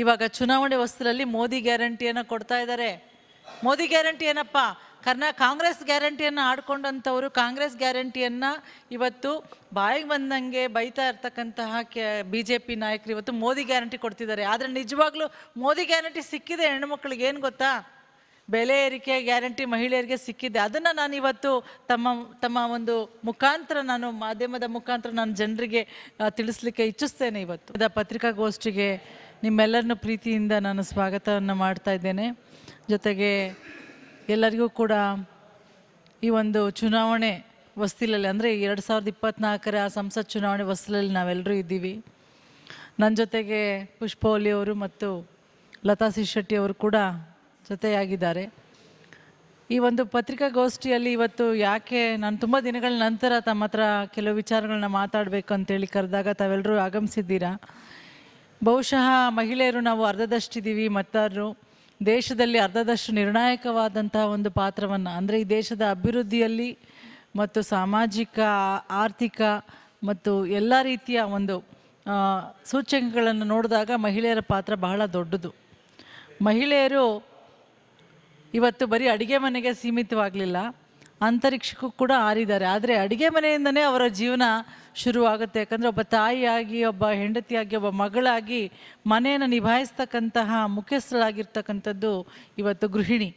ಇವಾಗ ಚುನಾವಣೆ ವಸ್ತುಲಲ್ಲಿ ಮೋದಿ ಗ್ಯಾರಂಟಿಯನ್ನು ಕೊಡ್ತಾ ಇದ್ದಾರೆ ಮೋದಿ ಗ್ಯಾರಂಟಿ ಏನಪ್ಪ? ಕರ್ನಾ, ಕಾಂಗ್ರೆಸ್ ಗ್ಯಾರಂಟಿಯನ್ನು ಆಡ್ಕೊಂಡಂಥವರು ಕಾಂಗ್ರೆಸ್ ಗ್ಯಾರಂಟಿಯನ್ನು ಇವತ್ತು ಬಾಯಿಗೆ ಬಂದಂಗೆ ಬೈತಾ ಇರ್ತಕ್ಕಂತಹ ಕೆ ಬಿ ಜೆ ಪಿ ನಾಯಕರು ಇವತ್ತು ಮೋದಿ ಗ್ಯಾರಂಟಿ ಕೊಡ್ತಿದ್ದಾರೆ ಆದರೆ ನಿಜವಾಗ್ಲೂ ಮೋದಿ ಗ್ಯಾರಂಟಿ ಸಿಕ್ಕಿದೆ ಹೆಣ್ಮಕ್ಳಿಗೆ ಏನು ಗೊತ್ತಾ? ಬೆಲೆ ಏರಿಕೆ ಗ್ಯಾರಂಟಿ ಮಹಿಳೆಯರಿಗೆ ಸಿಕ್ಕಿದೆ. ಅದನ್ನು ನಾನು ಇವತ್ತು ತಮ್ಮ ತಮ್ಮ ಒಂದು ಮುಖಾಂತರ ನಾನು, ಮಾಧ್ಯಮದ ಮುಖಾಂತರ ನಾನು ಜನರಿಗೆ ತಿಳಿಸ್ಲಿಕ್ಕೆ ಇಚ್ಛಿಸ್ತೇನೆ ಇವತ್ತು. ಪತ್ರಿಕಾಗೋಷ್ಠಿಗೆ ನಿಮ್ಮೆಲ್ಲರನ್ನು ಪ್ರೀತಿಯಿಂದ ನಾನು ಸ್ವಾಗತವನ್ನು ಮಾಡ್ತಾ ಇದ್ದೇನೆ. ಜೊತೆಗೆ ಎಲ್ಲರಿಗೂ ಕೂಡ ಈ ಒಂದು ಚುನಾವಣೆ ವಸ್ತಿಲಲ್ಲಿ, ಅಂದರೆ ಎರಡು ಸಾವಿರದ ಇಪ್ಪತ್ತ್ನಾಲ್ಕರ ಸಂಸತ್ ಚುನಾವಣೆ ವಸ್ತಿಲಲ್ಲಿ ನಾವೆಲ್ಲರೂ ಇದ್ದೀವಿ. ನನ್ನ ಜೊತೆಗೆ ಪುಷ್ಪವಲ್ಲಿ ಅವರು ಮತ್ತು ಲತಾ ಶೆಟ್ಟಿ ಅವರು ಕೂಡ ಜೊತೆಯಾಗಿದ್ದಾರೆ. ಈ ಒಂದು ಪತ್ರಿಕಾಗೋಷ್ಠಿಯಲ್ಲಿ ಇವತ್ತು ಯಾಕೆ ನಾನು ತುಂಬ ದಿನಗಳ ನಂತರ ತಮ್ಮ ಹತ್ರ ಕೆಲವು ವಿಚಾರಗಳನ್ನ ಮಾತಾಡಬೇಕು ಅಂತೇಳಿ ಕರೆದಾಗ ತಾವೆಲ್ಲರೂ ಆಗಮಿಸಿದ್ದೀರಾ? ಬಹುಶಃ ಮಹಿಳೆಯರು ನಾವು ಅರ್ಧದಷ್ಟಿದ್ದೀವಿ ಮತ್ತಾರರು ದೇಶದಲ್ಲಿ ಅರ್ಧದಷ್ಟು ನಿರ್ಣಾಯಕವಾದಂತಹ ಒಂದು ಪಾತ್ರವನ್ನು, ಅಂದರೆ ಈ ದೇಶದ ಅಭಿವೃದ್ಧಿಯಲ್ಲಿ ಮತ್ತು ಸಾಮಾಜಿಕ, ಆರ್ಥಿಕ ಮತ್ತು ಎಲ್ಲ ರೀತಿಯ ಒಂದು ಸೂಚಕಗಳನ್ನು ನೋಡಿದಾಗ ಮಹಿಳೆಯರ ಪಾತ್ರ ಬಹಳ ದೊಡ್ಡದು. ಮಹಿಳೆಯರು ಇವತ್ತು ಬರೀ ಅಡುಗೆ ಮನೆಗೆ ಸೀಮಿತವಾಗಲಿಲ್ಲ, ಅಂತರಿಕ್ಷಕ್ಕೂ ಕೂಡ ಆರಿದ್ದಾರೆ ಆದರೆ ಅಡುಗೆ ಮನೆಯಿಂದನೇ ಅವರ ಜೀವನ ಶುರುವಾಗುತ್ತೆ. ಯಾಕಂದರೆ ಒಬ್ಬ ತಾಯಿಯಾಗಿ, ಒಬ್ಬ ಹೆಂಡತಿಯಾಗಿ, ಒಬ್ಬ ಮಗಳಾಗಿ ಮನೆಯನ್ನು ನಿಭಾಯಿಸ್ತಕ್ಕಂತಹ ಮುಖ್ಯಸ್ಥಳಾಗಿರ್ತಕ್ಕಂಥದ್ದು ಇವತ್ತು ಗೃಹಿಣಿ.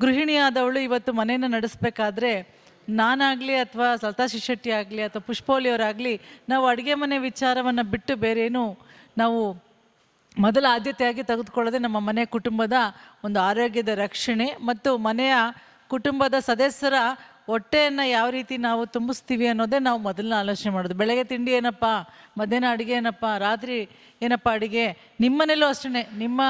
ಗೃಹಿಣಿಯಾದವಳು ಇವತ್ತು ಮನೆಯನ್ನು ನಡೆಸಬೇಕಾದ್ರೆ ನಾನಾಗಲಿ ಅಥವಾ ಲತಾ ಶಿಶೆಟ್ಟಿ ಆಗಲಿ ಅಥವಾ ಪುಷ್ಪೋಲಿ ಅವರಾಗಲಿ ನಾವು ಅಡುಗೆ ಮನೆ ವಿಚಾರವನ್ನು ಬಿಟ್ಟು ಬೇರೇನು ನಾವು ಮೊದಲ ಆದ್ಯತೆಯಾಗಿ ತೆಗೆದುಕೊಳ್ಳೋದೇ ನಮ್ಮ ಮನೆ ಕುಟುಂಬದ ಒಂದು ಆರೋಗ್ಯದ ರಕ್ಷಣೆ ಮತ್ತು ಮನೆಯ ಕುಟುಂಬದ ಸದಸ್ಯರ ಹೊಟ್ಟೆಯನ್ನು ಯಾವ ರೀತಿ ನಾವು ತುಂಬಿಸ್ತೀವಿ ಅನ್ನೋದೇ ನಾವು ಮೊದಲನೇ ಆಲೋಚನೆ ಮಾಡೋದು. ಬೆಳಗ್ಗೆ ತಿಂಡಿ ಏನಪ್ಪ? ಮಧ್ಯಾಹ್ನ ಅಡುಗೆ ಏನಪ್ಪ? ರಾತ್ರಿ ಏನಪ್ಪ ಅಡುಗೆ? ನಿಮ್ಮನೇಲೂ ಅಷ್ಟೇ ನಿಮ್ಮ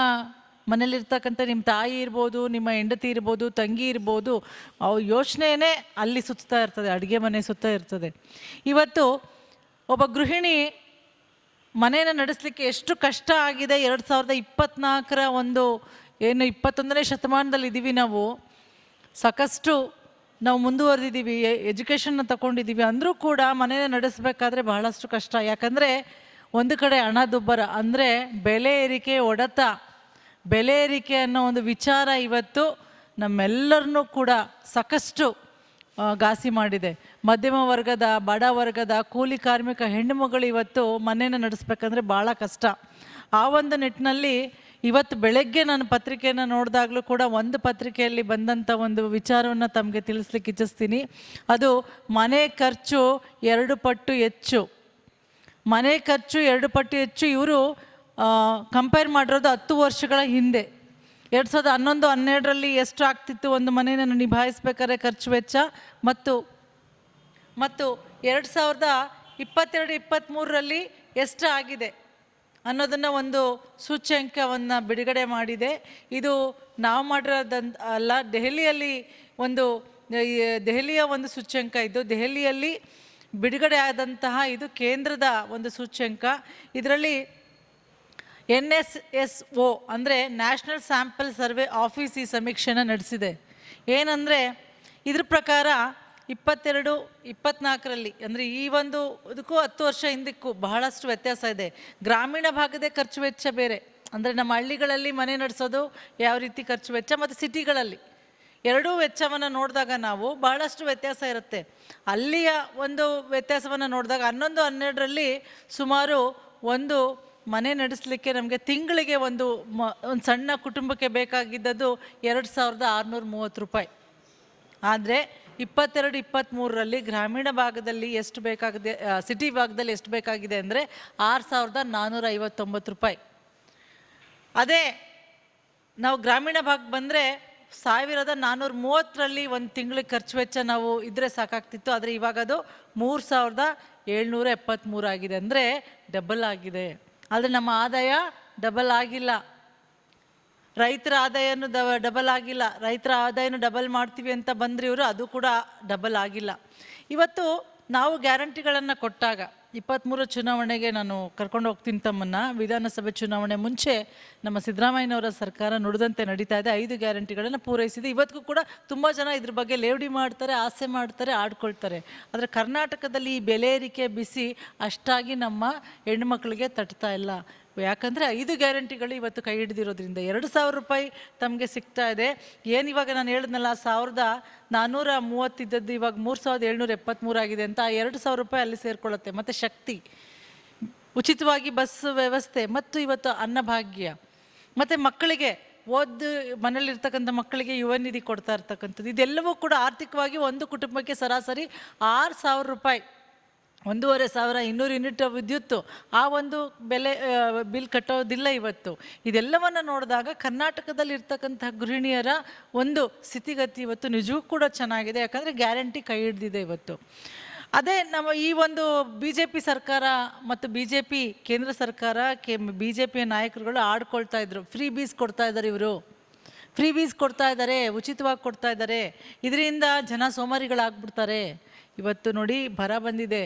ಮನೇಲಿರ್ತಕ್ಕಂಥ ನಿಮ್ಮ ತಾಯಿ ಇರ್ಬೋದು, ನಿಮ್ಮ ಹೆಂಡತಿ ಇರ್ಬೋದು, ತಂಗಿ ಇರ್ಬೋದು, ಅವು ಯೋಚನೆಯೇ ಅಲ್ಲಿ ಸುತ್ತಾ ಇರ್ತದೆ, ಅಡುಗೆ ಮನೆ ಸುತ್ತ ಇರ್ತದೆ. ಇವತ್ತು ಒಬ್ಬ ಗೃಹಿಣಿ ಮನೆಯನ್ನು ನಡೆಸಲಿಕ್ಕೆ ಎಷ್ಟು ಕಷ್ಟ ಆಗಿದೆ. ಎರಡು ಸಾವಿರದ ಇಪ್ಪತ್ತ್ನಾಲ್ಕರ ಒಂದು ಏನು ಇಪ್ಪತ್ತೊಂದನೇ ಶತಮಾನದಲ್ಲಿ ಇದ್ದೀವಿ ನಾವು. ಸಾಕಷ್ಟು ನಾವು ಮುಂದುವರೆದಿದ್ದೀವಿ ಎಜುಕೇಷನ್ನ ತಗೊಂಡಿದ್ದೀವಿ ಅಂದರೂ ಕೂಡ ಮನೆಯ ನಡೆಸಬೇಕಾದ್ರೆ ಬಹಳಷ್ಟು ಕಷ್ಟ. ಯಾಕಂದರೆ ಒಂದು ಕಡೆ ಹಣದುಬ್ಬರ ಅಂದರೆ ಬೆಲೆ ಏರಿಕೆ ಹೊಡೆತ ಬೆಲೆ ಏರಿಕೆ ಅನ್ನೋ ಒಂದು ವಿಚಾರ ಇವತ್ತು ನಮ್ಮೆಲ್ಲರನ್ನೂ ಕೂಡ ಸಾಕಷ್ಟು ಘಾಸಿ ಮಾಡಿದೆ. ಮಧ್ಯಮ ವರ್ಗದ, ಬಡ ವರ್ಗದ, ಕೂಲಿ ಕಾರ್ಮಿಕ ಹೆಣ್ಣುಮಗಳು ಇವತ್ತು ಮನೇನ ನಡೆಸ್ಬೇಕಂದ್ರೆ ಭಾಳ ಕಷ್ಟ. ಆ ಒಂದು ನಿಟ್ಟಿನಲ್ಲಿ ಇವತ್ತು ಬೆಳಗ್ಗೆ ನಾನು ಪತ್ರಿಕೆಯನ್ನು ನೋಡಿದಾಗಲೂ ಕೂಡ ಒಂದು ಪತ್ರಿಕೆಯಲ್ಲಿ ಬಂದಂಥ ಒಂದು ವಿಚಾರವನ್ನು ತಮಗೆ ತಿಳಿಸ್ಲಿಕ್ಕೆ ಇಚ್ಛಿಸ್ತೀನಿ. ಅದು ಮನೆ ಖರ್ಚು ಎರಡು ಪಟ್ಟು ಹೆಚ್ಚು. ಮನೆ ಖರ್ಚು ಎರಡು ಪಟ್ಟು ಹೆಚ್ಚು ಇವರು ಕಂಪೇರ್ ಮಾಡಿರೋದು ಹತ್ತು ವರ್ಷಗಳ ಹಿಂದೆ. ಎರಡು ಸಾವಿರದ ಹನ್ನೊಂದು, ಹನ್ನೆರಡರಲ್ಲಿ ಎಷ್ಟು ಆಗ್ತಿತ್ತು ಒಂದು ಮನೆಯನ್ನು ನಿಭಾಯಿಸ್ಬೇಕಾದ್ರೆ ಖರ್ಚು ವೆಚ್ಚ? ಮತ್ತು ಮತ್ತು ಎರಡು ಸಾವಿರದ ಇಪ್ಪತ್ತೆರಡು ಇಪ್ಪತ್ತ್ಮೂರರಲ್ಲಿ ಎಷ್ಟು ಆಗಿದೆ ಅನ್ನೋದನ್ನು ಒಂದು ಸೂಚ್ಯಂಕವನ್ನು ಬಿಡುಗಡೆ ಮಾಡಿದೆ. ಇದು ನಾವು ಮಾಡಿರೋದಂತ ಅಲ್ಲ, ದೆಹಲಿಯಲ್ಲಿ ಒಂದು ದೆಹಲಿಯ ಒಂದು ಸೂಚ್ಯಂಕ ಇದು. ದೆಹಲಿಯಲ್ಲಿ ಬಿಡುಗಡೆ ಆದಂತಹ ಇದು ಕೇಂದ್ರದ ಒಂದು ಸೂಚ್ಯಂಕ. ಇದರಲ್ಲಿ ಎನ್ ಎಸ್ ಎಸ್ ಒ ಅಂದರೆ ನ್ಯಾಷನಲ್ ಸ್ಯಾಂಪಲ್ ಸರ್ವೆ ಆಫೀಸ್ ಈ ಸಮೀಕ್ಷೆನ ನಡೆಸಿದೆ. ಏನಂದರೆ ಇದ್ರ ಪ್ರಕಾರ ಇಪ್ಪತ್ತೆರಡು, ಇಪ್ಪತ್ನಾಲ್ಕರಲ್ಲಿ, ಅಂದರೆ ಈ ಒಂದು ಇದಕ್ಕೂ ಹತ್ತು ವರ್ಷ ಹಿಂದಕ್ಕೂ ಬಹಳಷ್ಟು ವ್ಯತ್ಯಾಸ ಇದೆ. ಗ್ರಾಮೀಣ ಭಾಗದ ಖರ್ಚು ವೆಚ್ಚ ಬೇರೆ. ಅಂದರೆ ನಮ್ಮ ಹಳ್ಳಿಗಳಲ್ಲಿ ಮನೆ ನಡೆಸೋದು ಯಾವ ರೀತಿ ಖರ್ಚು ವೆಚ್ಚ ಮತ್ತು ಸಿಟಿಗಳಲ್ಲಿ. ಎರಡೂ ವೆಚ್ಚವನ್ನು ನೋಡಿದಾಗ ನಾವು ಬಹಳಷ್ಟು ವ್ಯತ್ಯಾಸ ಇರುತ್ತೆ. ಅಲ್ಲಿಯ ಒಂದು ವ್ಯತ್ಯಾಸವನ್ನು ನೋಡಿದಾಗ ಹನ್ನೊಂದು, ಹನ್ನೆರಡರಲ್ಲಿ ಸುಮಾರು ಒಂದು ಮನೆ ನಡೆಸಲಿಕ್ಕೆ ನಮಗೆ ತಿಂಗಳಿಗೆ ಒಂದು ಮ, ಒಂದು ಸಣ್ಣ ಕುಟುಂಬಕ್ಕೆ ಬೇಕಾಗಿದ್ದದ್ದು ಎರಡು ಸಾವಿರದ ಆರುನೂರ ಮೂವತ್ತು ರೂಪಾಯಿ. ಆದರೆ ಇಪ್ಪತ್ತೆರಡು ಇಪ್ಪತ್ತ್ಮೂರರಲ್ಲಿ ಗ್ರಾಮೀಣ ಭಾಗದಲ್ಲಿ ಎಷ್ಟು ಬೇಕಾಗಿದೆ ಸಿಟಿ ಭಾಗದಲ್ಲಿ ಎಷ್ಟು ಬೇಕಾಗಿದೆ ಅಂದರೆ ಆರು ಸಾವಿರದ ನಾನ್ನೂರ ಐವತ್ತೊಂಬತ್ತು ರೂಪಾಯಿ. ಅದೇ, ನಾವು ಗ್ರಾಮೀಣ ಭಾಗ ಬಂದರೆ ಸಾವಿರದ ನಾನ್ನೂರ ಮೂವತ್ತರಲ್ಲಿ ಒಂದು ತಿಂಗಳಿಗೆ ಖರ್ಚು ವೆಚ್ಚ ನಾವು ಇದ್ದರೆ ಸಾಕಾಗ್ತಿತ್ತು, ಆದರೆ ಇವಾಗ ಅದು ಮೂರು ಸಾವಿರದ ಏಳ್ನೂರ ಎಪ್ಪತ್ತ್ಮೂರು ಆಗಿದೆ ಅಂದರೆ ಡಬಲ್ ಆಗಿದೆ. ಆದರೆ ನಮ್ಮ ಆದಾಯ ಡಬಲ್ ಆಗಿಲ್ಲ. ರೈತರ ಆದಾಯನು ದ ಡಬಲ್ ಆಗಿಲ್ಲ. ರೈತರ ಆದಾಯನು ಡಬಲ್ ಮಾಡ್ತೀವಿ ಅಂತ ಬಂದ್ರಿ ಇವರು ಅದು ಕೂಡ ಡಬಲ್ ಆಗಿಲ್ಲ. ಇವತ್ತು ನಾವು ಗ್ಯಾರಂಟಿಗಳನ್ನು ಕೊಟ್ಟಾಗ ಇಪ್ಪತ್ತ್ಮೂರು ಚುನಾವಣೆಗೆ ನಾನು ಕರ್ಕೊಂಡು ಹೋಗ್ತೀನಿ ತಮ್ಮನ್ನ. ವಿಧಾನಸಭೆ ಚುನಾವಣೆ ಮುಂಚೆ ನಮ್ಮ ಸಿದ್ದರಾಮಯ್ಯನವರ ಸರ್ಕಾರ ನುಡಿದಂತೆ ನಡೀತಾ ಇದೆ. ಐದು ಗ್ಯಾರಂಟಿಗಳನ್ನು ಪೂರೈಸಿದೆ. ಇವತ್ತಿಗೂ ಕೂಡ ತುಂಬ ಜನ ಇದ್ರ ಬಗ್ಗೆ ಲೇವಡಿ ಮಾಡ್ತಾರೆ, ಆಸೆ ಮಾಡ್ತಾರೆ, ಆಡ್ಕೊಳ್ತಾರೆ. ಆದರೆ ಕರ್ನಾಟಕದಲ್ಲಿ ಈ ಬೆಲೆ ಬಿಸಿ ಅಷ್ಟಾಗಿ ನಮ್ಮ ಹೆಣ್ಮಕ್ಳಿಗೆ ತಟ್ತಾ ಇಲ್ಲ. ಯಾಕಂದರೆ ಐದು ಗ್ಯಾರಂಟಿಗಳು ಇವತ್ತು ಕೈ ಹಿಡಿದಿರೋದ್ರಿಂದ. ಎರಡು ಸಾವಿರ ರೂಪಾಯಿ ತಮಗೆ ಸಿಗ್ತಾ ಇದೆ. ಏನು ಇವಾಗ ನಾನು ಹೇಳಿದ್ನಲ್ಲ ಸಾವಿರದ ನಾನ್ನೂರ ಮೂವತ್ತಿದ್ದದ್ದು ಇವಾಗ ಮೂರು ಸಾವಿರದ ಏಳ್ನೂರ ಎಪ್ಪತ್ತ್ಮೂರಾಗಿದೆ ಅಂತ ಆ ಎರಡು ಸಾವಿರ ರೂಪಾಯಿ ಅಲ್ಲಿ ಸೇರಿಕೊಳ್ಳುತ್ತೆ. ಮತ್ತು ಶಕ್ತಿ, ಉಚಿತವಾಗಿ ಬಸ್ ವ್ಯವಸ್ಥೆ, ಮತ್ತು ಇವತ್ತು ಅನ್ನಭಾಗ್ಯ. ಮತ್ತು ಮಕ್ಕಳಿಗೆ ಓದು ಮನೇಲಿರ್ತಕ್ಕಂಥ ಮಕ್ಕಳಿಗೆ ಯುವ ನಿಧಿ ಕೊಡ್ತಾ ಇರ್ತಕ್ಕಂಥದ್ದು. ಇದೆಲ್ಲವೂ ಕೂಡ ಆರ್ಥಿಕವಾಗಿ ಒಂದು ಕುಟುಂಬಕ್ಕೆ ಸರಾಸರಿ ಆರು ಸಾವಿರ ರೂಪಾಯಿ. ಒಂದೂವರೆ ಸಾವಿರ ಇನ್ನೂರು ಯೂನಿಟ್ ವಿದ್ಯುತ್ತು, ಆ ಒಂದು ಬೆಲೆ ಬಿಲ್ ಕಟ್ಟೋದಿಲ್ಲ ಇವತ್ತು. ಇದೆಲ್ಲವನ್ನು ನೋಡಿದಾಗ ಕರ್ನಾಟಕದಲ್ಲಿ ಇರ್ತಕ್ಕಂಥ ಗೃಹಿಣಿಯರ ಒಂದು ಸ್ಥಿತಿಗತಿ ಇವತ್ತು ನಿಜವೂ ಕೂಡ ಚೆನ್ನಾಗಿದೆ. ಯಾಕಂದರೆ ಗ್ಯಾರಂಟಿ ಕೈ ಹಿಡ್ದಿದೆ ಇವತ್ತು. ಅದೇ ನಮ್ಮ ಈ ಒಂದು ಬಿ ಜೆ ಪಿ ಸರ್ಕಾರ ಮತ್ತು ಬಿ ಜೆ ಪಿ ಕೇಂದ್ರ ಸರ್ಕಾರ, ಕೆ ಬಿ ಜೆ ಪಿಯ ನಾಯಕರುಗಳು ಆಡ್ಕೊಳ್ತಾ ಇದ್ರು. ಫ್ರೀ ಬೀಸ್ ಕೊಡ್ತಾ ಇದ್ದಾರೆ ಇವರು. ಫ್ರೀ ಬೀಸ್ ಕೊಡ್ತಾ ಇದ್ದಾರೆ ಉಚಿತವಾಗಿ ಕೊಡ್ತಾ ಇದ್ದಾರೆ ಇದರಿಂದ ಜನ ಸೋಮಾರಿಗಳಾಗ್ಬಿಡ್ತಾರೆ. ಇವತ್ತು ನೋಡಿ ಬರ ಬಂದಿದೆ.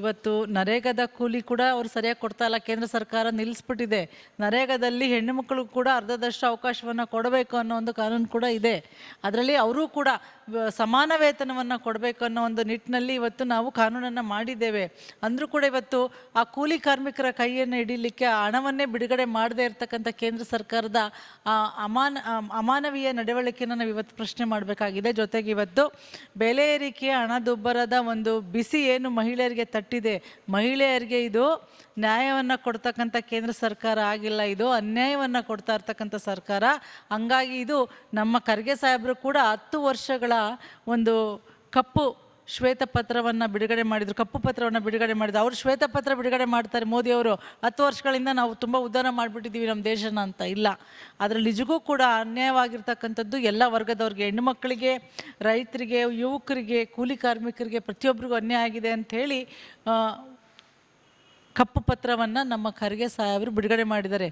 ಇವತ್ತು ನರೇಗಾದ ಕೂಲಿ ಕೂಡ ಅವ್ರು ಸರಿಯಾಗಿ ಕೊಡ್ತಾ ಇಲ್ಲ. ಕೇಂದ್ರ ಸರ್ಕಾರ ನಿಲ್ಲಿಸ್ಬಿಟ್ಟಿದೆ. ನರೇಗಾದಲ್ಲಿ ಹೆಣ್ಣು ಮಕ್ಕಳು ಕೂಡ ಅರ್ಧದಷ್ಟು ಅವಕಾಶವನ್ನು ಕೊಡಬೇಕು ಅನ್ನೋ ಒಂದು ಕಾನೂನು ಕೂಡ ಇದೆ. ಅದರಲ್ಲಿ ಅವರೂ ಕೂಡ ಸಮಾನ ವೇತನವನ್ನು ಕೊಡಬೇಕು ಅನ್ನೋ ಒಂದು ನಿಟ್ಟಿನಲ್ಲಿ ಇವತ್ತು ನಾವು ಕಾನೂನನ್ನು ಮಾಡಿದ್ದೇವೆ. ಅಂದರೂ ಕೂಡ ಇವತ್ತು ಆ ಕೂಲಿ ಕಾರ್ಮಿಕರ ಕೈಯನ್ನು ಹಿಡಿಲಿಕ್ಕೆ, ಆ ಹಣವನ್ನೇ ಬಿಡುಗಡೆ ಮಾಡದೇ ಇರತಕ್ಕಂಥ ಕೇಂದ್ರ ಸರ್ಕಾರದ, ಆ ಅಮಾನ ಅಮಾನವೀಯ ನಡವಳಿಕೆಯನ್ನು ನಾವು ಇವತ್ತು ಪ್ರಶ್ನೆ ಮಾಡಬೇಕಾಗಿದೆ. ಜೊತೆಗೆ ಇವತ್ತು ಬೆಲೆ ಏರಿಕೆಯ ಹಣದುಬ್ಬರದ ಒಂದು ಬಿಸಿ ಏನು ಮಹಿಳೆಯರಿಗೆ ತಟ್ಟಿದೆ ಮಹಿಳೆಯರಿಗೆ ಇದು ನ್ಯಾಯವನ್ನು ಕೊಡ್ತಕ್ಕಂಥ ಕೇಂದ್ರ ಸರ್ಕಾರ ಆಗಿಲ್ಲ, ಇದು ಅನ್ಯಾಯವನ್ನು ಕೊಡ್ತಾ ಇರ್ತಕ್ಕಂಥ ಸರ್ಕಾರ. ಹಂಗಾಗಿ ಇದು ನಮ್ಮ ಖರ್ಗೆ ಸಾಹೇಬರು ಕೂಡ ಹತ್ತು ವರ್ಷಗಳ ಒಂದು ಕಪ್ಪು ಶ್ವೇತಪತ್ರವನ್ನು ಬಿಡುಗಡೆ ಮಾಡಿದರು, ಕಪ್ಪು ಪತ್ರವನ್ನು ಬಿಡುಗಡೆ ಮಾಡಿದ್ರು. ಅವರು ಶ್ವೇತಪತ್ರ ಬಿಡುಗಡೆ ಮಾಡ್ತಾರೆ ಮೋದಿಯವರು ಹತ್ತು ವರ್ಷಗಳಿಂದ ನಾವು ತುಂಬ ಉದ್ಧಾರ ಮಾಡಿಬಿಟ್ಟಿದ್ದೀವಿ ನಮ್ಮ ದೇಶನ ಅಂತ ಇಲ್ಲ. ಅದರಲ್ಲಿ ನಿಜಕ್ಕೂ ಕೂಡ ಅನ್ಯಾಯವಾಗಿರ್ತಕ್ಕಂಥದ್ದು ಎಲ್ಲ ವರ್ಗದವ್ರಿಗೆ, ಹೆಣ್ಣು ಮಕ್ಕಳಿಗೆ, ರೈತರಿಗೆ, ಯುವಕರಿಗೆ, ಕೂಲಿ ಕಾರ್ಮಿಕರಿಗೆ ಪ್ರತಿಯೊಬ್ಬರಿಗೂ ಅನ್ಯಾಯ ಆಗಿದೆ ಅಂಥೇಳಿ ಕಪ್ಪು ಪತ್ರವನ್ನು ನಮ್ಮ ಖರ್ಗೆ ಸಾಹೇಬರು ಬಿಡುಗಡೆ ಮಾಡಿದ್ದಾರೆ.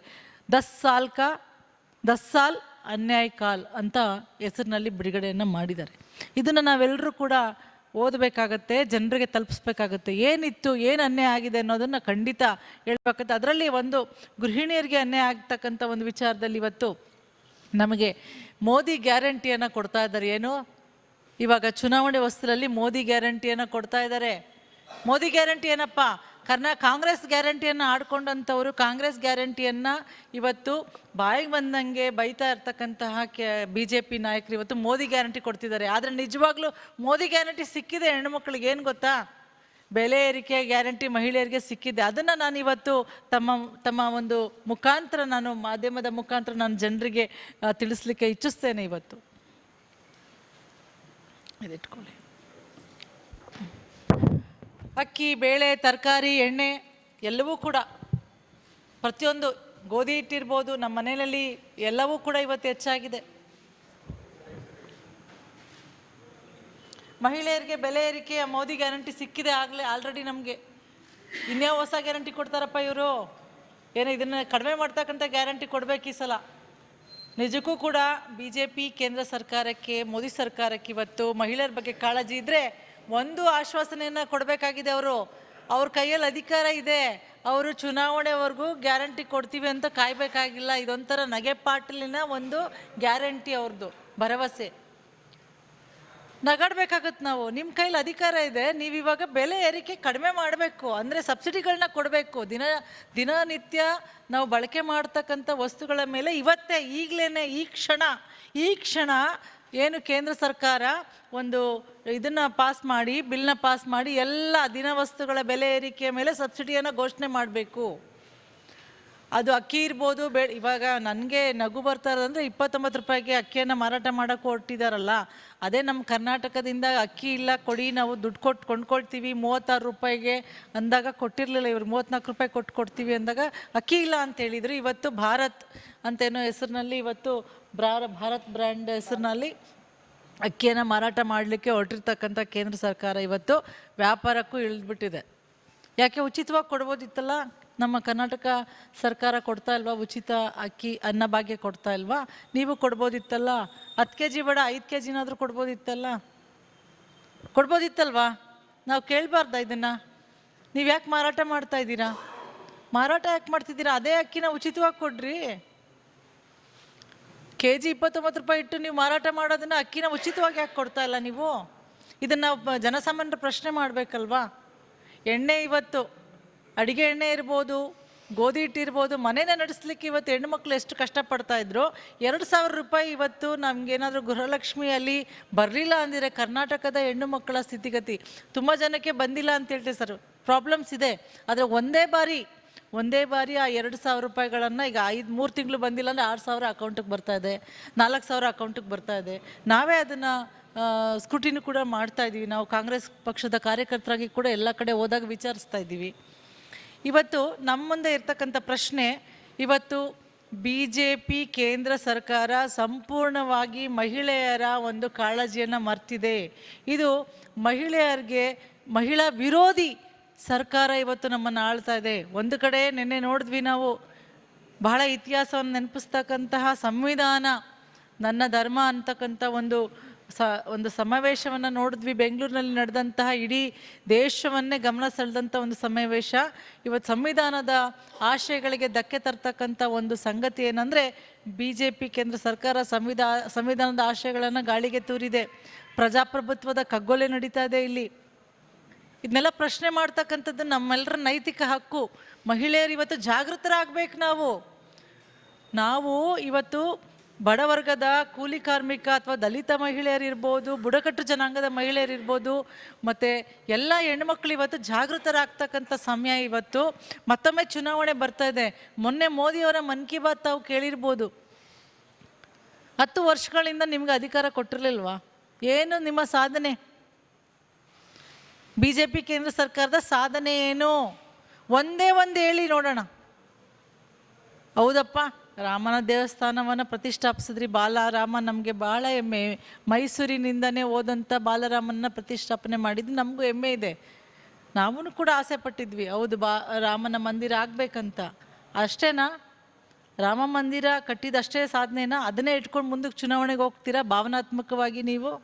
ದಸ್ ಸಾಲ್ ಕಾ, ದಸ್ ಸಾಲ್ ಅನ್ಯಾಯ ಕಾಲ್ ಅಂತ ಹೆಸರಿನಲ್ಲಿ ಬಿಡುಗಡೆಯನ್ನು ಮಾಡಿದ್ದಾರೆ. ಇದನ್ನು ನಾವೆಲ್ಲರೂ ಕೂಡ ಓದಬೇಕಾಗತ್ತೆ, ಜನರಿಗೆ ತಲುಪಿಸ್ಬೇಕಾಗತ್ತೆ. ಏನಿತ್ತು, ಏನು ಅನ್ಯಾಯ ಆಗಿದೆ ಅನ್ನೋದನ್ನು ಖಂಡಿತ ಹೇಳ್ಬೇಕಾಗತ್ತೆ. ಅದರಲ್ಲಿ ಒಂದು ಗೃಹಿಣಿಯರಿಗೆ ಅನ್ಯಾಯ ಆಗ್ತಕ್ಕಂಥ ಒಂದು ವಿಚಾರದಲ್ಲಿ ಇವತ್ತು ನಮಗೆ ಮೋದಿ ಗ್ಯಾರಂಟಿಯನ್ನು ಕೊಡ್ತಾ ಇದ್ದಾರೆ. ಏನು? ಇವಾಗ ಚುನಾವಣೆ ವಸ್ತುಗಳಲ್ಲಿ ಮೋದಿ ಗ್ಯಾರಂಟಿಯನ್ನು ಕೊಡ್ತಾ ಇದ್ದಾರೆ. ಮೋದಿ ಗ್ಯಾರಂಟಿ ಏನಪ್ಪ? ಕರ್ನಾ, ಕಾಂಗ್ರೆಸ್ ಗ್ಯಾರಂಟಿಯನ್ನು ಆಡ್ಕೊಂಡಂಥವರು, ಕಾಂಗ್ರೆಸ್ ಗ್ಯಾರಂಟಿಯನ್ನು ಇವತ್ತು ಬಾಯಿಗೆ ಬಂದಂಗೆ ಬೈತಾ ಇರ್ತಕ್ಕಂತಹ ಕೆ ಬಿ ಜೆ ಪಿ ನಾಯಕರು ಇವತ್ತು ಮೋದಿ ಗ್ಯಾರಂಟಿ ಕೊಡ್ತಿದ್ದಾರೆ. ಆದರೆ ನಿಜವಾಗ್ಲೂ ಮೋದಿ ಗ್ಯಾರಂಟಿ ಸಿಕ್ಕಿದೆ ಹೆಣ್ಮಕ್ಳಿಗೆ ಏನು ಗೊತ್ತಾ? ಬೆಲೆ ಏರಿಕೆ ಗ್ಯಾರಂಟಿ ಮಹಿಳೆಯರಿಗೆ ಸಿಕ್ಕಿದೆ. ಅದನ್ನು ನಾನು ಇವತ್ತು ತಮ್ಮ ತಮ್ಮ ಒಂದು ಮುಖಾಂತರ ನಾನು, ಮಾಧ್ಯಮದ ಮುಖಾಂತರ ನಾನು ಜನರಿಗೆ ತಿಳಿಸ್ಲಿಕ್ಕೆ ಇಚ್ಛಿಸ್ತೇನೆ ಇವತ್ತು. ಇದಿಟ್ಕೊಳ್ಳಿ. ಅಕ್ಕಿ, ಬೇಳೆ, ತರಕಾರಿ, ಎಣ್ಣೆ ಎಲ್ಲವೂ ಕೂಡ ಪ್ರತಿಯೊಂದು ಗೋಧಿ ಇಟ್ಟಿರ್ಬೋದು ನಮ್ಮ ಮನೆಯಲ್ಲಿ ಎಲ್ಲವೂ ಕೂಡ ಇವತ್ತು ಹೆಚ್ಚಾಗಿದೆ. ಮಹಿಳೆಯರಿಗೆ ಬೆಲೆ ಏರಿಕೆಯ ಮೋದಿ ಗ್ಯಾರಂಟಿ ಸಿಕ್ಕಿದೆ ಆಗಲೇ, ಆಲ್ರೆಡಿ ನಮಗೆ. ಇನ್ಯಾವ ಹೊಸ ಗ್ಯಾರಂಟಿ ಕೊಡ್ತಾರಪ್ಪ ಇವರು. ಏನೋ ಇದನ್ನು ಕಡಿಮೆ ಮಾಡ್ತಕ್ಕಂಥ ಗ್ಯಾರಂಟಿ ಕೊಡಬೇಕು ಈ ಸಲ. ನಿಜಕ್ಕೂ ಕೂಡ ಬಿ ಕೇಂದ್ರ ಸರ್ಕಾರಕ್ಕೆ, ಮೋದಿ ಸರ್ಕಾರಕ್ಕೆ ಇವತ್ತು ಮಹಿಳೆಯರ ಬಗ್ಗೆ ಕಾಳಜಿ ಇದ್ದರೆ ಒಂದು ಆಶ್ವಾಸನೆಯನ್ನು ಕೊಡಬೇಕಾಗಿದೆ ಅವರು. ಅವ್ರ ಕೈಯಲ್ಲಿ ಅಧಿಕಾರ ಇದೆ. ಅವರು ಚುನಾವಣೆವರೆಗೂ ಗ್ಯಾರಂಟಿ ಕೊಡ್ತೀವಿ ಅಂತ ಕಾಯಬೇಕಾಗಿಲ್ಲ. ಇದೊಂಥರ ನಗೆಪಾಟಲಿನ ಒಂದು ಗ್ಯಾರಂಟಿ ಅವ್ರದ್ದು, ಭರವಸೆ. ನಗಾಡ್ಬೇಕಾಗತ್ತೆ ನಾವು. ನಿಮ್ಮ ಕೈಲಿ ಅಧಿಕಾರ ಇದೆ. ನೀವು ಇವಾಗ ಬೆಲೆ ಏರಿಕೆ ಕಡಿಮೆ ಮಾಡಬೇಕು. ಅಂದರೆ ಸಬ್ಸಿಡಿಗಳನ್ನ ಕೊಡಬೇಕು. ದಿನ, ದಿನನಿತ್ಯ ನಾವು ಬಳಕೆ ಮಾಡ್ತಕ್ಕಂಥ ವಸ್ತುಗಳ ಮೇಲೆ ಇವತ್ತೇ ಈಗಲೇ ಈ ಕ್ಷಣ ಈ ಕ್ಷಣ ಏನು ಕೇಂದ್ರ ಸರ್ಕಾರ ಒಂದು ಇದನ್ನು ಪಾಸ್ ಮಾಡಿ ಬಿಲ್ನ ಪಾಸ್ ಮಾಡಿ ಎಲ್ಲ ದಿನವಸ್ತುಗಳ ಬೆಲೆ ಏರಿಕೆಯ ಮೇಲೆ ಸಬ್ಸಿಡಿಯನ್ನು ಘೋಷಣೆ ಮಾಡಬೇಕು. ಅದು ಅಕ್ಕಿ ಇರ್ಬೋದು, ಬೆ ಇವಾಗ ನನಗೆ ನಗು ಬರ್ತಾ ಇರೋದಂದ್ರೆ ಇಪ್ಪತ್ತೊಂಬತ್ತು ರೂಪಾಯಿಗೆ ಅಕ್ಕಿಯನ್ನು ಮಾರಾಟ ಮಾಡೋಕ್ಕೆ ಹೊರಟಿದಾರಲ್ಲ, ಅದೇ ನಮ್ಮ ಕರ್ನಾಟಕದಿಂದ ಅಕ್ಕಿ ಇಲ್ಲ, ಕೊಡಿ, ನಾವು ದುಡ್ಡು ಕೊಟ್ಟು ಕೊಂಡ್ಕೊಳ್ತೀವಿ, ಮೂವತ್ತಾರು ರೂಪಾಯಿಗೆ ಅಂದಾಗ ಕೊಟ್ಟಿರಲಿಲ್ಲ, ಇವರು ಮೂವತ್ತ್ನಾಲ್ಕು ರೂಪಾಯಿ ಕೊಟ್ಟು ಕೊಡ್ತೀವಿ ಅಂದಾಗ ಅಕ್ಕಿ ಇಲ್ಲ ಅಂತ ಹೇಳಿದರು. ಇವತ್ತು ಭಾರತ್ ಅಂತೇನೋ ಹೆಸರಿನಲ್ಲಿ, ಇವತ್ತು ಬ್ರಾರ ಭಾರತ್ ಬ್ರ್ಯಾಂಡ್ ಹೆಸರಿನಲ್ಲಿ ಅಕ್ಕಿಯನ್ನು ಮಾರಾಟ ಮಾಡಲಿಕ್ಕೆ ಹೊರಟಿರ್ತಕ್ಕಂಥ ಕೇಂದ್ರ ಸರ್ಕಾರ ಇವತ್ತು ವ್ಯಾಪಾರಕ್ಕೂ ಇಳಿದ್ಬಿಟ್ಟಿದೆ. ಯಾಕೆ ಉಚಿತವಾಗಿ ಕೊಡ್ಬೋದಿತ್ತಲ್ಲ? ನಮ್ಮ ಕರ್ನಾಟಕ ಸರ್ಕಾರ ಕೊಡ್ತಾ ಇಲ್ವಾ? ಉಚಿತ ಅಕ್ಕಿ ಅನ್ನಭಾಗ್ಯ ಕೊಡ್ತಾ ಇಲ್ವಾ? ನೀವು ಕೊಡ್ಬೋದಿತ್ತಲ್ಲ? ಹತ್ತು ಕೆ ಜಿ ಬೇಡ, ಐದು ಕೆ ಜಿನಾದರೂ ಕೊಡ್ಬೋದಿತ್ತಲ್ಲ? ಕೊಡ್ಬೋದಿತ್ತಲ್ವಾ? ನಾವು ಕೇಳಬಾರ್ದ ಇದನ್ನು? ನೀವು ಯಾಕೆ ಮಾರಾಟ ಮಾಡ್ತಾ ಇದ್ದೀರಾ? ಮಾರಾಟ ಯಾಕೆ ಮಾಡ್ತಿದ್ದೀರಾ? ಅದೇ ಅಕ್ಕಿನ ಉಚಿತವಾಗಿ ಕೊಡ್ರಿ. ಕೆ ಜಿ ಇಪ್ಪತ್ತೊಂಬತ್ತು ರೂಪಾಯಿ ಇಟ್ಟು ನೀವು ಮಾರಾಟ ಮಾಡೋದನ್ನು ಅಕ್ಕಿನ ಉಚಿತವಾಗಿ ಯಾಕೆ ಕೊಡ್ತಾ ಇಲ್ಲ ನೀವು? ಇದನ್ನು ಜನಸಾಮಾನ್ಯರ ಪ್ರಶ್ನೆ ಮಾಡಬೇಕಲ್ವಾ? ಎಣ್ಣೆ ಇವತ್ತು, ಅಡಿಗೆ ಎಣ್ಣೆ ಇರ್ಬೋದು, ಗೋಧಿ ಹಿಟ್ಟಿರ್ಬೋದು ಮನೇನ ನಡೆಸ್ಲಿಕ್ಕೆ ಇವತ್ತು ಹೆಣ್ಮಕ್ಳು ಎಷ್ಟು ಕಷ್ಟಪಡ್ತಾ ಇದ್ರು, ಎರಡು ಸಾವಿರ ರೂಪಾಯಿ ಇವತ್ತು ನಮಗೇನಾದರೂ ಗೃಹಲಕ್ಷ್ಮಿಯಲ್ಲಿ ಬರಲಿಲ್ಲ ಅಂದರೆ ಕರ್ನಾಟಕದ ಹೆಣ್ಣು ಮಕ್ಕಳ ಸ್ಥಿತಿಗತಿ. ತುಂಬ ಜನಕ್ಕೆ ಬಂದಿಲ್ಲ ಅಂತ ಹೇಳ್ತೀವಿ ಸರ್ ಪ್ರಾಬ್ಲಮ್ಸ್ ಇದೆ. ಆದರೆ ಒಂದೇ ಬಾರಿ ಒಂದೇ ಬಾರಿ ಆ ಎರಡು ಸಾವಿರ ರೂಪಾಯಿಗಳನ್ನು ಈಗ ಐದು, ಮೂರು ತಿಂಗಳು ಬಂದಿಲ್ಲ ಅಂದರೆ ಆರು ಸಾವಿರ ಅಕೌಂಟಿಗೆ ಬರ್ತಾ ಇದೆ. ನಾಲ್ಕು ಸಾವಿರ ಅಕೌಂಟಿಗೆ ಬರ್ತಾ ಇದೆ. ನಾವೇ ಅದನ್ನು ಸ್ಕೂಟಿನೂ ಕೂಡ ಮಾಡ್ತಾ ಇದ್ದೀವಿ ನಾವು ಕಾಂಗ್ರೆಸ್ ಪಕ್ಷದ ಕಾರ್ಯಕರ್ತರಾಗಿ ಕೂಡ ಎಲ್ಲ ಕಡೆ ಹೋದಾಗ ವಿಚಾರಿಸ್ತಾ ಇದ್ದೀವಿ ಇವತ್ತು ನಮ್ಮ ಮುಂದೆ ಇರ್ತಕ್ಕಂಥ ಪ್ರಶ್ನೆ, ಇವತ್ತು ಬಿ ಜೆ ಪಿ ಕೇಂದ್ರ ಸರ್ಕಾರ ಸಂಪೂರ್ಣವಾಗಿ ಮಹಿಳೆಯರ ಒಂದು ಕಾಳಜಿಯನ್ನು ಮರ್ತಿದೆ. ಇದು ಮಹಿಳೆಯರಿಗೆ ಮಹಿಳಾ ವಿರೋಧಿ ಸರ್ಕಾರ ಇವತ್ತು ನಮ್ಮನ್ನು ಆಳ್ತಾ ಇದೆ. ಒಂದು ಕಡೆ ನಿನ್ನೆ ನೋಡಿದ್ವಿ ನಾವು, ಬಹಳ ಇತಿಹಾಸವನ್ನು ನೆನಪಿಸ್ತಕ್ಕಂತಹ ಸಂವಿಧಾನ, ನನ್ನ ಧರ್ಮ ಅಂತಕ್ಕಂಥ ಒಂದು ಸ, ಒಂದು ಸಮಾವೇಶವನ್ನು ನೋಡಿದ್ವಿ. ಬೆಂಗಳೂರಿನಲ್ಲಿ ನಡೆದಂತಹ ಇಡೀ ದೇಶವನ್ನೇ ಗಮನ ಸೆಳೆದಂಥ ಒಂದು ಸಮಾವೇಶ. ಇವತ್ತು ಸಂವಿಧಾನದ ಆಶಯಗಳಿಗೆ ಧಕ್ಕೆ ತರ್ತಕ್ಕಂಥ ಒಂದು ಸಂಗತಿ ಏನಂದರೆ ಬಿ ಜೆ ಪಿ ಕೇಂದ್ರ ಸರ್ಕಾರ ಸಂವಿಧಾ, ಸಂವಿಧಾನದ ಆಶಯಗಳನ್ನು ಗಾಳಿಗೆ ತೂರಿದೆ. ಪ್ರಜಾಪ್ರಭುತ್ವದ ಕಗ್ಗೊಲೆ ನಡೀತಾ ಇದೆ ಇಲ್ಲಿ. ಇದನ್ನೆಲ್ಲ ಪ್ರಶ್ನೆ ಮಾಡ್ತಕ್ಕಂಥದ್ದು ನಮ್ಮೆಲ್ಲರ ನೈತಿಕ ಹಕ್ಕು. ಮಹಿಳೆಯರು ಇವತ್ತು ಜಾಗೃತರಾಗಬೇಕು ನಾವು. ನಾವು ಇವತ್ತು ಬಡವರ್ಗದ ಕೂಲಿ ಕಾರ್ಮಿಕ ಅಥವಾ ದಲಿತ ಮಹಿಳೆಯರಿರ್ಬೋದು ಬುಡಕಟ್ಟು ಜನಾಂಗದ ಮಹಿಳೆಯರಿರ್ಬೋದು ಮತ್ತು ಎಲ್ಲ ಹೆಣ್ಮಕ್ಳು ಇವತ್ತು ಜಾಗೃತರಾಗ್ತಕ್ಕಂಥ ಸಮಯ ಇವತ್ತು. ಮತ್ತೊಮ್ಮೆ ಚುನಾವಣೆ ಬರ್ತಾ ಇದೆ. ಮೊನ್ನೆ ಮೋದಿಯವರ ಮನ್ ಕಿ ಬಾತ್ ತಾವು ಕೇಳಿರ್ಬೋದು. ಹತ್ತು ವರ್ಷಗಳಿಂದ ನಿಮ್ಗೆ ಅಧಿಕಾರ ಕೊಟ್ಟಿರಲಿಲ್ವಾ? ಏನು ನಿಮ್ಮ ಸಾಧನೆ? ಬಿ ಜೆ ಪಿ ಕೇಂದ್ರ ಸರ್ಕಾರದ ಸಾಧನೆ ಏನು? ಒಂದೇ ಒಂದು ಹೇಳಿ ನೋಡೋಣ. ಹೌದಪ್ಪ, ರಾಮನ ದೇವಸ್ಥಾನವನ್ನು ಪ್ರತಿಷ್ಠಾಪಿಸಿದ್ರಿ. ಬಾಲರಾಮ ನಮಗೆ ಭಾಳ ಹೆಮ್ಮೆ. ಮೈಸೂರಿನಿಂದನೇ ಹೋದಂಥ ಬಾಲರಾಮನ ಪ್ರತಿಷ್ಠಾಪನೆ ಮಾಡಿದ್ದು ನಮಗೂ ಹೆಮ್ಮೆ ಇದೆ. ನಾವೂ ಕೂಡ ಆಸೆ ಪಟ್ಟಿದ್ವಿ. ಹೌದು, ಬಾ, ರಾಮನ ಮಂದಿರ ಆಗಬೇಕಂತ. ಅಷ್ಟೇನಾ? ರಾಮ ಮಂದಿರ ಕಟ್ಟಿದಷ್ಟೇ ಸಾಧನೆನಾ? ಅದನ್ನೇ ಇಟ್ಕೊಂಡು ಮುಂದಕ್ಕೆ ಚುನಾವಣೆಗೆ ಹೋಗ್ತೀರಾ? ಭಾವನಾತ್ಮಕವಾಗಿ ನೀವು?